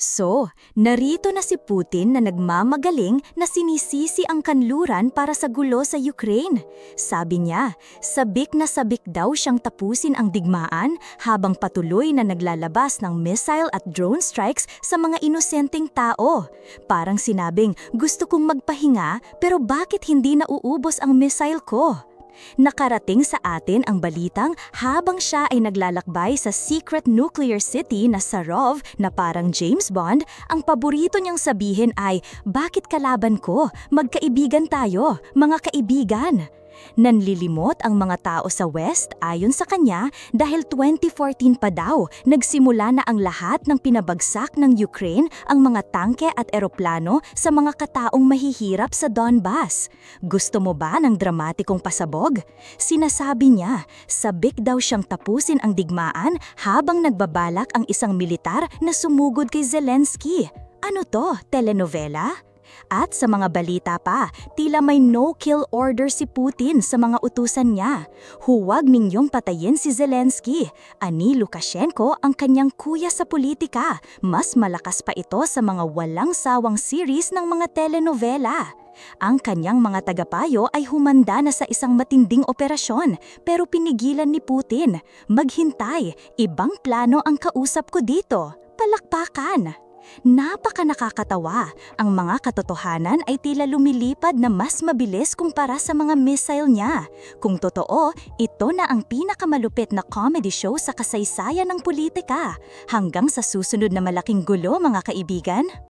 So, narito na si Putin na nagmamagaling na sinisisi ang kanluran para sa gulo sa Ukraine. Sabi niya, sabik na sabik daw siyang tapusin ang digmaan habang patuloy na naglalabas ng missile at drone strikes sa mga inosenteng tao. Parang sinabing, gusto kong magpahinga pero bakit hindi nauubos ang missile ko? Nakarating sa atin ang balitang habang siya ay naglalakbay sa secret nuclear city na Sarov na parang James Bond, ang paborito niyang sabihin ay, Bakit kalaban ko? Magkaibigan tayo, mga kaibigan. Nanlilimot ang mga tao sa West ayon sa kanya dahil 2014 pa daw nagsimula na ang lahat ng pinabagsak ng Ukraine ang mga tangke at eroplano sa mga kataong mahihirap sa Donbas. Gusto mo ba ng dramatikong pasabog? Sinasabi niya, sabik daw siyang tapusin ang digmaan habang nagbabalak ang isang militar na sumugod kay Zelensky. Ano to, telenovela? At sa mga balita pa, tila may no-kill order si Putin sa mga utusan niya. Huwag ninyong patayin si Zelensky. Ani Lukashenko ang kanyang kuya sa politika. Mas malakas pa ito sa mga walang sawang series ng mga telenovela. Ang kanyang mga tagapayo ay humanda na sa isang matinding operasyon pero pinigilan ni Putin. Maghintay, ibang plano ang kausap ko dito. Palakpakan! Napaka nakakatawa. Ang mga katotohanan ay tila lumilipad na mas mabilis kumpara sa mga missile niya. Kung totoo, ito na ang pinakamalupit na comedy show sa kasaysayan ng politika. Hanggang sa susunod na malaking gulo mga kaibigan.